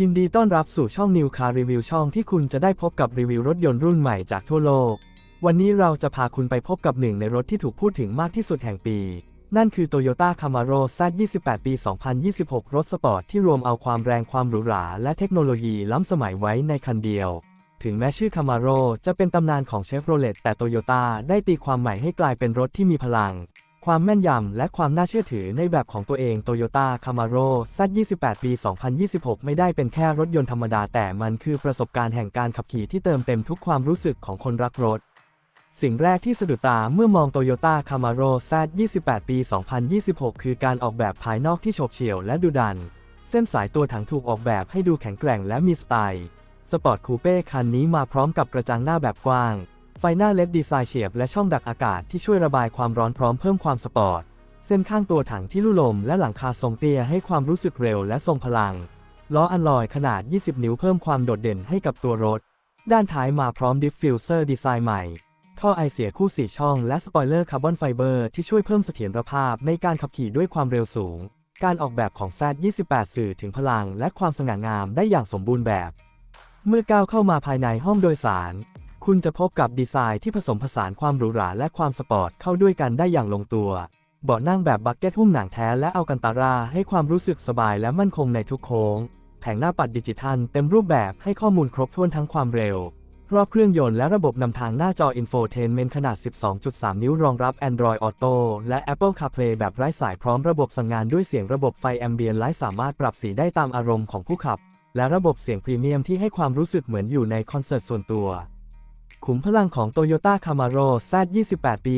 ยินดีต้อนรับสู่ช่อง New Car Review ช่องที่คุณจะได้พบกับรีวิวรถยนต์รุ่นใหม่จากทั่วโลก วันนี้เราจะพาคุณไปพบกับหนึ่งในรถที่ถูกพูดถึงมากที่สุดแห่งปี นั่นคือ Toyota Camaro Z28 ปี 2026 รถสปอร์ตที่รวมเอาความแรงความหรูหราและเทคโนโลยีล้ำสมัยไว้ในคันเดียว ถึงแม้ชื่อ Camaro จะเป็นตำนานของ Chevrolet แต่ Toyota ได้ตีความใหม่ให้กลายเป็นรถที่มีพลัง ความแม่นยำและความน่าเชื่อถือในแบบของตัวเอง Toyota Camaro Z28 ปี 2026 ไม่ได้เป็นแค่รถยนต์ธรรมดาแต่มันคือประสบการณ์แห่งการขับขี่ที่เติมเต็มทุกความรู้สึกของคนรักรถสิ่งแรกที่สะดุดตาเมื่อมอง Toyota Camaro Z28 ปี 2026 คือการออกแบบภายนอกที่โฉบเฉี่ยวและดุดัน เส้นสายตัวถังถูกออกแบบให้ดูแข็งแกร่งและมีสไตล์ สปอร์ตคูเป้คันนี้มาพร้อมกับกระจังหน้าแบบกว้าง ไฟหน้าเลดดีไซน์เฉียบและช่องดักอากาศที่ช่วยระบายความร้อนพร้อมเพิ่มความสปอร์ต เส้นข้างตัวถังที่ลู่ลมและหลังคาทรงเตี้ยให้ความรู้สึกเร็วและทรงพลัง ล้ออันลอยขนาด 20 นิ้วเพิ่มความโดดเด่นให้กับตัวรถ ด้านท้ายมาพร้อมดิฟฟิวเซอร์ดีไซน์ใหม่ ท่อไอเสียคู่ส4ช่องและสปอยเลอร์คาร์บอนไฟเบอร์ที่ช่วยเพิ่มเสถียรภาพในการขับขี่ด้วยความเร็วสูง การออกแบบของ Z28 สื่อถึงพลังและความสง่างามได้อย่างสมบูรณ์แบบ เมื่อก้าวเข้ามาภายในห้องโดยสาร คุณจะพบกับดีไซน์ที่ผสมผสานความหรูหราและความสปอร์ตเข้าด้วยกันได้อย่างลงตัว เบาะนั่งแบบบักเก็ตหุ้มหนังแท้และอัลกันตาราให้ความรู้สึกสบายและมั่นคงในทุกโค้ง แผงหน้าปัดดิจิทัลเต็มรูปแบบให้ข้อมูลครบถ้วนทั้งความเร็ว รอบเครื่องยนต์และระบบนำทางหน้าจอ Infotainment ขนาด 12.3 นิ้วรองรับ Android Auto และ Apple CarPlay แบบไร้สายพร้อมระบบสั่งงานด้วยเสียงระบบไฟ Ambient Light สามารถปรับสีได้ตามอารมณ์ของผู้ขับ และระบบเสียงพรีเมียมที่ให้ความรู้สึกเหมือนอยู่ในคอนเสิร์ตส่วนตัว ขุมพลังของ Toyota Camaro Z28 ปี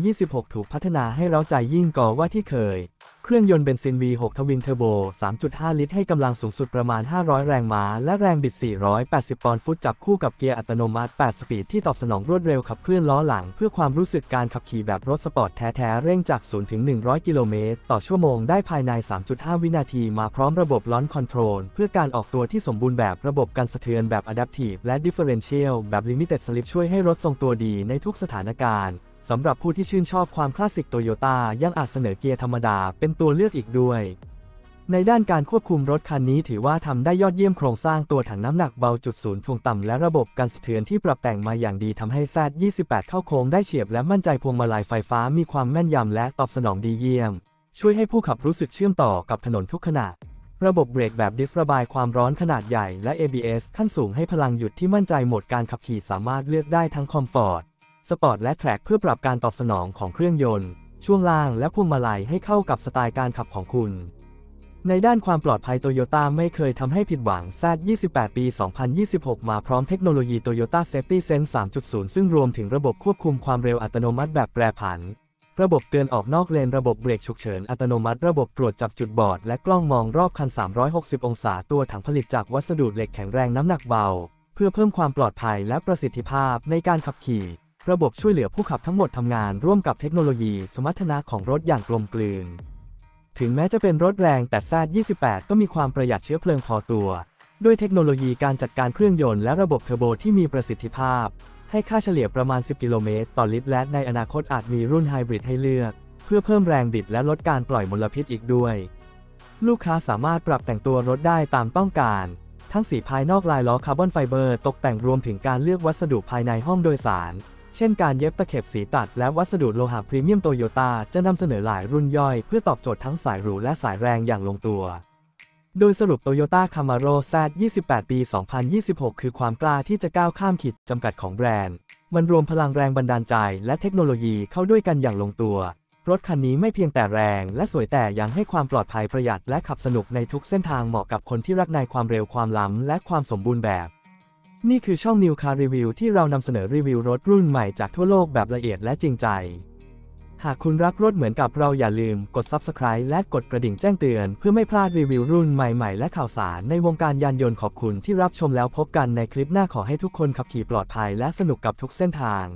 2026 ถูกพัฒนาให้เร้าใจยิ่งกว่าว่าที่เคย เครื่องยนต์เบนซิน V6 ทวินเทอร์โบ 3.5 ลิตรให้กำลังสูงสุดประมาณ 500 แรงม้า และแรงบิด 480 ปอนด์ฟุต จับคู่กับเกียร์อัตโนมัติ 8 สปีดที่ตอบสนองรวดเร็วขับเคลื่อนล้อหลัง เพื่อความรู้สึกการขับขี่แบบรถสปอร์ตแท้ๆ เร่งจาก 0 ถึง 100 กิโลเมตร ต่อชั่วโมงได้ภายใน 3.5 วินาที มาพร้อมระบบล้อนคอนโทรลเพื่อการออกตัวที่สมบูรณ์แบบระบบกันสะเทือนแบบ Adaptive และ Differential แบบ Limited Slip ช่วยให้รถทรงตัวดีในทุกสถานการณ์ สำหรับผู้ที่ชื่นชอบความคลาสสิกโตโยต้ายังอาจเสนอเกียร์ธรรมดาเป็นตัวเลือกอีกด้วย ในด้านการควบคุมรถคันนี้ถือว่าทำได้ยอดเยี่ยมโครงสร้างตัวถังน้ำหนักเบาจุดศูนย์ถ่วงต่ำและระบบการสะเทือนที่ปรับแต่งมาอย่างดีทำให้ Z28 เข้าโค้งได้เฉียบและมั่นใจพวงมาลัยไฟฟ้ามีความแม่นยำและตอบสนองดีเยี่ยม ช่วยให้ผู้ขับรู้สึกเชื่อมต่อกับถนนทุกขณะระบบเบรกแบบดิสระบายความร้อนขนาดใหญ่และ ABS ขั้นสูงให้พลังหยุดที่มั่นใจโหมดการขับขี่สามารถเลือกได้ทั้งคอมฟอร์ต สปอร์ตและแทร็กเพื่อปรับการตอบสนองของเครื่องยนต์ ช่วงล่างและพวงมาลัยให้เข้ากับสไตล์การขับของคุณ ในด้านความปลอดภัยโตโยต้าไม่เคยทำให้ผิดหวัง Z28 ปี 2026 มาพร้อมเทคโนโลยี Toyota Safety Sense 3.0 ซึ่งรวมถึงระบบควบคุมความเร็วอัตโนมัติแบบแปรผัน ระบบเตือนออกนอกเลน ระบบเบรกฉุกเฉินอัตโนมัติ ระบบตรวจจับจุดบอด และกล้องมองรอบคัน 360 องศา ตัวถังผลิตจากวัสดุเหล็กแข็งแรงน้ำหนักเบา เพื่อเพิ่มความปลอดภัยและประสิทธิภาพในการขับขี่ ระบบช่วยเหลือผู้ขับทั้งหมดทำงานร่วมกับเทคโนโลยีสมรรถนะของรถอย่างกลมกลืน ถึงแม้จะเป็นรถแรงแต่ Z28 ก็มีความประหยัดเชื้อเพลิงพอตัว ด้วยเทคโนโลยีการจัดการเครื่องยนต์และระบบเทอร์โบที่มีประสิทธิภาพ ให้ค่าเฉลี่ยประมาณ 10 กิโลเมตรต่อลิตรและในอนาคตอาจมีรุ่นไฮบริดให้เลือก เพื่อเพิ่มแรงบิดและลดการปล่อยมลพิษอีกด้วย ลูกค้าสามารถปรับแต่งตัวรถได้ตามต้องการทั้งสีภายนอกลายล้อคาร์บอนไฟเบอร์ตกแต่งรวมถึงการเลือกวัสดุภายในห้องโดยสาร เช่นการเย็บตะเข็บสีตัดและวัสดุโลหะพรีเมียมโตโยต้าจะนำเสนอหลายรุ่นย่อยเพื่อตอบโจทย์ทั้งสายหรูและสายแรงอย่างลงตัว โดยสรุป Toyota Camaro Z28 ปี 2026 คือความกล้าที่จะก้าวข้ามขีดจำกัดของแบรนด์ มันรวมพลังแรงบันดาลใจและเทคโนโลยีเข้าด้วยกันอย่างลงตัว รถคันนี้ไม่เพียงแต่แรงและสวยแต่ยังให้ความปลอดภัยประหยัดและขับสนุกในทุกเส้นทางเหมาะกับคนที่รักในความเร็วความล้ำและความสมบูรณ์แบบ นี่คือช่อง New Car Review ที่เรานำเสนอรีวิวรถรุ่นใหม่จากทั่วโลกแบบละเอียดและจริงใจ หากคุณรักรถเหมือนกับเราอย่าลืมกด Subscribe และกดกระดิ่งแจ้งเตือน เพื่อไม่พลาดรีวิวรุ่นใหม่ๆ และข่าวสารในวงการยานยนต์ขอบคุณที่รับชมแล้วพบกันในคลิปหน้าขอให้ทุกคนขับขี่ปลอดภัยและสนุกกับทุกเส้นทาง